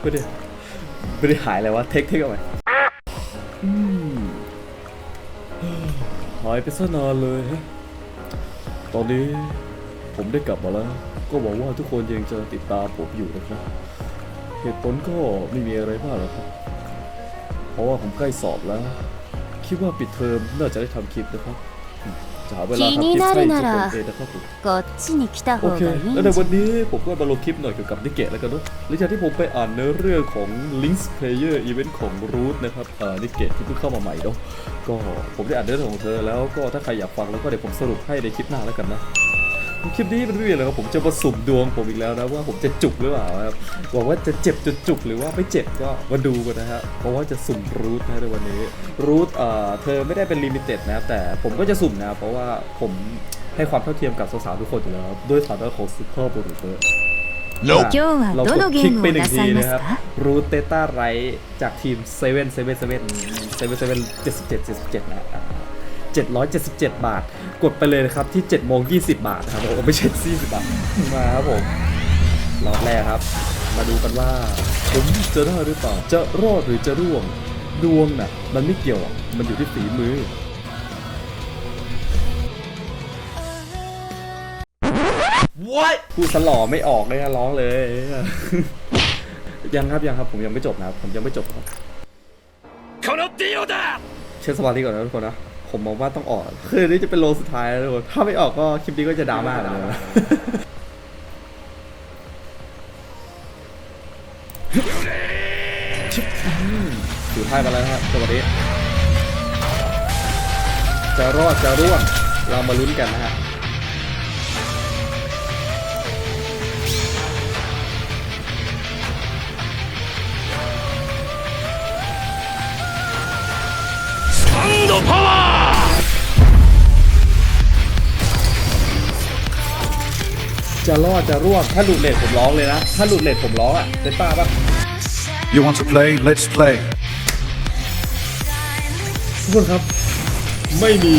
ไม่ได้ไม่ได้หายอะไรวะเทคเทคเอาไว้อืมหายไปซะนานเลยฮะตอนนี้ผมได้กลับมาแล้ว ก็หวังว่าทุกคนยังจะติดตามผมอยู่นะครับ เหตุผลก็ไม่มีอะไรมากหรอกครับ เพราะว่าผมใกล้สอบแล้ว คิดว่าปิดเทอมน่าจะได้ทำคลิปนะครับ จะหาเวลาทำคลิปให้ทุกคนเองนะครับผม こっちに来た โอ 方 เค がいいん แล้วใน じ วั ゃ นนี้ผมก็มาลงคลิปหน่อยเกี่ยวกับนิเกะแล้วกันเนอะหลังจากที่ผมไปอ่านเนื้อเรื่องของ Links Player Event ของ Root นะครับเอ่อนิเกะที่เพิ่งเข้ามาใหม่เนาะก็ผมได้อ่านเนื้อเรื่องของเธอแล้วก็ถ้าใครอยากฟังแล้วก็เดี๋ยวผมสรุปให้ในคลิปหน้าแล้วกันนะ คลิปนี้มันไม่เบียร์เลยครับผมจะมาสุ่มดวงผมอีกแล้วนะว่าผมจะจุกหรือเปล่าครับหวังว่าจะเจ็บจุดจุกหรือว่าไม่เจ็บก็มาดูกันนะครับเพราะว่าจะสุ่มรูทนะในวันนี้รูทเอ่อเธอไม่ได้เป็นลิมิเต็ดนะแต่ผมก็จะสุ่มนะเพราะว่าผมให้ความเท่าเทียมกับสาวๆทุกคนอยู่แล้วด้วยฐานะของซุปเปอร์บริเวอร์เรากดคลิกไปหนึ่งทีนะครับรูทเตต้าไรจากทีมเซเว่นเซเว่นเซเว่นเซเว่นเซเว่นเจ็ดสิบเจ็ดเจ็ดสิบเจ็ดนะ 777 บาท กดไปเลยนะครับที่7โมง20 บาทครับผมไม่ใช่40บาทมาครับผมรอบแรกครับ มาดูกันว่าผมจะได้หรือเปล่าจะรอดหรือจะร่วงดวงน่ะมันไม่เกี่ยวมันอยู่ที่ฝีมือพูดสลอไม่ออกเลยร้องเลย ยังครับยังครับผมยังไม่จบนะครับผมยังไม่จบครับเชสวารีก่อนนะทุกคนนะ ผมมองว่าต้องออก คือนี่จะเป็นโลสุดท้ายแล้วทุกคนถ้าไม่ออกก็คลิปนี้ก็จะดราม่าแล้วนะถือไพ่มาแล้วครับสวัสดีจะรอดจะร่วงเรามาลุ้นกันนะฮะパワー จะรอดจะร่วง ถ้าหลุดเลทผมร้องเลยนะ ถ้าหลุดเลทผมร้องอ่ะเป็นป้าปะ You want to play? Let's play. ทุกคนครับ ไม่มี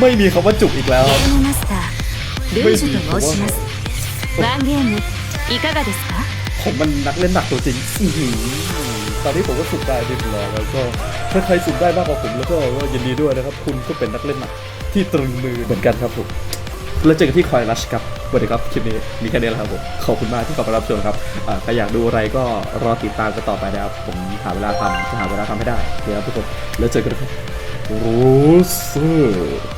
ไม่มีคำว่าจุกอีกแล้ว ゲームマスタールージュと申しますワンゲームいかがですか ผมมันนักเล่นหนักตัวจริงอื้อหือตอนนี้ผมก็สุดได้เรียบร้อยแล้วก็ถ้าใครสุดได้มากกว่าผมแล้วก็ก็ยินดีด้วยนะครับ คุณก็เป็นนักเล่นหนักที่ตรึงมือเหมือนกันครับผม แล้วเจอกันที่คอยรัชครับสวัสดีครับคลิปนี้มีแค่นี้แหละครับผมขอบคุณมากที่เข้ามารับชมครับอ่าใครอยากดูอะไรก็รอติดตามกันต่อไปนะครับ ผมหาเวลาทำจะหาเวลาทำให้ได้เดี๋ยวครับทุกคนแล้วเจอกันครับรู้สึก